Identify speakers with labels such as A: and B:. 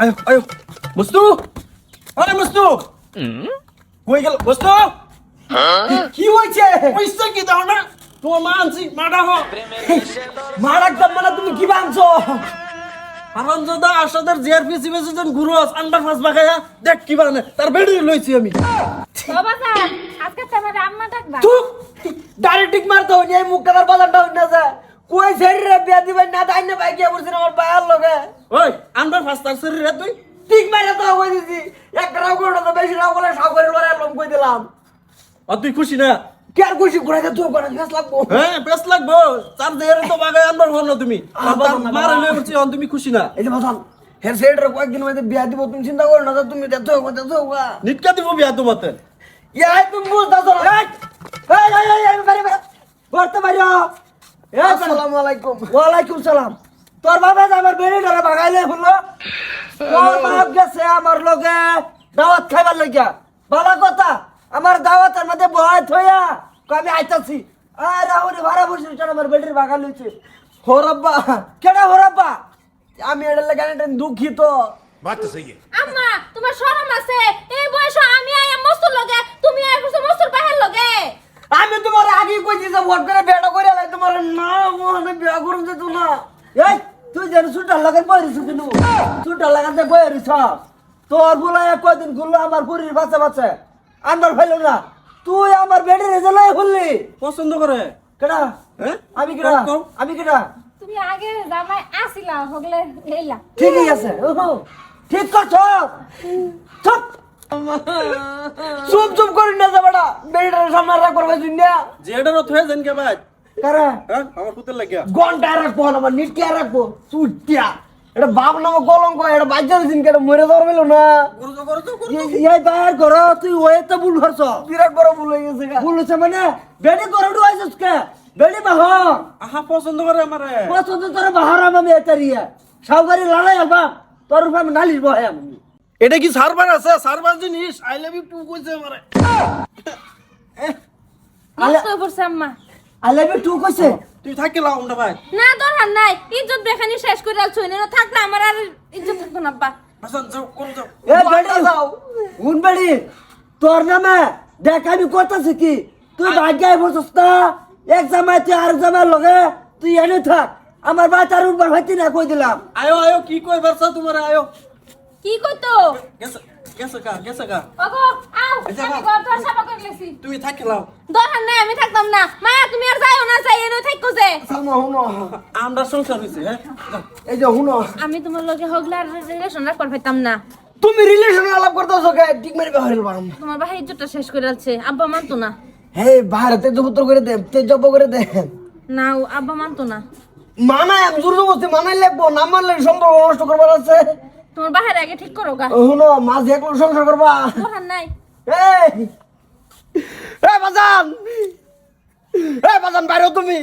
A: আয়ো আয়ো। বস্তু! আরে বস্তু! কই গেল? বস্তু!
B: কি হয়েছে?
A: পয়সা কি দাও না তোমার মা আনছি মাডা হ
B: মার একদম মানে তুমি কি বানছো?
A: আরাম দাদা জিআরপি সিবেছে গুরু আস আন্ডার ফাস বাগায়া দেখ কি বানে তার বেড়ি লইছি আমি।
C: বাবা স্যার আজকে তোমার আম্মা ডাকবা।
B: তুই ডাইরেক্ট মারতে মুখ কাটার বাজারটা হইনি না কই ছেড়ে বিয়া দিবেন না তাই না ভাই কে বলছেন আমার বায়ার লগে
A: ওই আন্ডার ফাস তার শরীরে তুই
B: টিক মারে তো কই দিছি একটা রাও করে তো বেশি রাও করে সব করে লড়াই লম কই দিলাম
A: আর তুই খুশি না
B: কে আর খুশি করে দে তুই করে ফেস লাগবো
A: হ্যাঁ বেশ লাগবো তার দেহের তো বাগায় আন্ডার হল না তুমি মারে লয়ে বলছি অন তুমি খুশি না
B: এই যে বাজান হের সেটার কয়েকদিন মধ্যে বিয়া দিব তুমি চিন্তা করো না তুমি দেখতে হবে
A: নিটকা দিব বিয়া তোমাতে
B: ইয়াই তুমি বুঝতাছো না এই এই এই বাড়ি করতে পারিও হ্যাঁ, আসসালামু আলাইকুম। ওয়ালাইকুম সালাম। তোর বাবা আমার বেড়ে ধরে ভাগাইলে হলো তোর বাপ গেছে আমার লগে দাওয়াত খাইবার লাগিয়া বালা কথা আমার দাওয়াতের মধ্যে বয় থইয়া আমি আইতাছি। আর রাহুল ভাড়া বসে আমার বেড়ের ভাগা লইছে। হরব্বা কেডা হরব্বা? আমি এটার লাগে এটা দুঃখিত।
D: বাচ্চা সহি
C: আম্মা তোমার শরম আছে? এই বয়সে আমি
B: আমি তোমার আগে কইছি যে ভোট করে বেড়া তোমার না মনে বিয়া করুন যে তুই না। এই তুই যেন সুটার লাগান বইরিস কিন্তু? সুটার লাগান যে বইরিস তোর বলা এক কয়দিন ঘুরলো আমার পুরীর বাচ্চা বাচ্চা। আন্দার ফাইল না। তুই আমার বেড়ে রেজালাই হলি
A: পছন্দ করে?
B: কেডা?
A: হ্যাঁ?
B: আমি কেডা। আমি কেডা?
C: তুমি আগে জামাই আসিলা হগলে এইলা
B: ঠিকই আছে। ওহো, ঠিক করছ? চুপ। চুপ চুপ করি না যাবাটা বেড়েটার সামনে রাখ করবে দুনিয়া।
A: জেডারও থয়ে যেন কে ভাই?
B: কারা?
A: হ্যাঁ আমার পুতের লাগিয়া।
B: ঘন্টায় রাখব না আমার নিটিয়া রাখব চুটিয়া এটা বাপ নামে কলঙ্ক এটা বাচ্চা দিন কেটে মরে যাওয়ার মেলো না? বাইর করো তুই ওয়ে তো ভুল করছ। বিরাট বড় ভুল হয়ে গেছে ভুল হচ্ছে মানে? বেডি করে ডুয়াইছিস কে? বেডি বাহ
A: আহা পছন্দ করে আমারে।
B: পছন্দ তোর বাহার আমি এতারিয়া সাউগারি লড়াই আলবাম তোর উপর আমি নালিশ বহে আমি।
A: এটা কি সার্ভার আছে? সার্ভার জিনিস? আই লাভ ইউ টু কইছে আমারে।
C: নষ্ট হয়ে পড়ছে আম্মা
B: আলেবি টু কইছে।
A: তুই থাকি লাও না ভাই।
C: না দরকার নাই। ইজ্জত বেখানি শেষ করে আলছো না থাকলে আমার আর ইজ্জত থাকতো না আব্বা।
A: হাসান যাও করো যাও।
B: এ বেডি উন বেডি তোর নামে দেখ আমি করতেছি কি? তুই ভাগ্যায় বসস না এক জামাই তুই আর জামাই লগে তুই এনে থাক। আমার বাচ্চার তার উপর হইতে না কই দিলাম।
A: আয়ো আয়ো কি কই বারসা তোমারে আয়ো।
C: কি কইতো?
A: গেছে গেছে কা গেছে কা
C: ওগো
A: তুমি থাকি লাও
C: দরকার নাই আমি থাকতাম না। মায়া তুমি আর যাইও না যাই এনে থাকো যে।
B: শুনো শুনো।
A: আমরা সংসার হইছে হ্যাঁ?
B: এই যে শুনো।
C: আমি তোমার লগে হগলার রিলেশন পাইতাম না।
B: তুমি রিলেশন আলাপ করতেছো কে? ঠিক মারি বাহির বারম।
C: তোমার ভাই ইজ্জতটা শেষ করে আলছে। আব্বা মানতো না।
B: হে বাইরে তেজপুত্র করে দে তেজব করে দে
C: না ও আব্বা মানতো না।
B: মানাই আমি জোর জবস্তি মানাই লাগবো না মানলে সম্পর্ক নষ্ট করবার আছে।
C: তোমার বাহির আগে ঠিক করো গা।
B: শুনো মাঝে একলো সংসার করবা।
C: নাই।
B: এই! বাজান! এই বাজান বাইরে তুমি!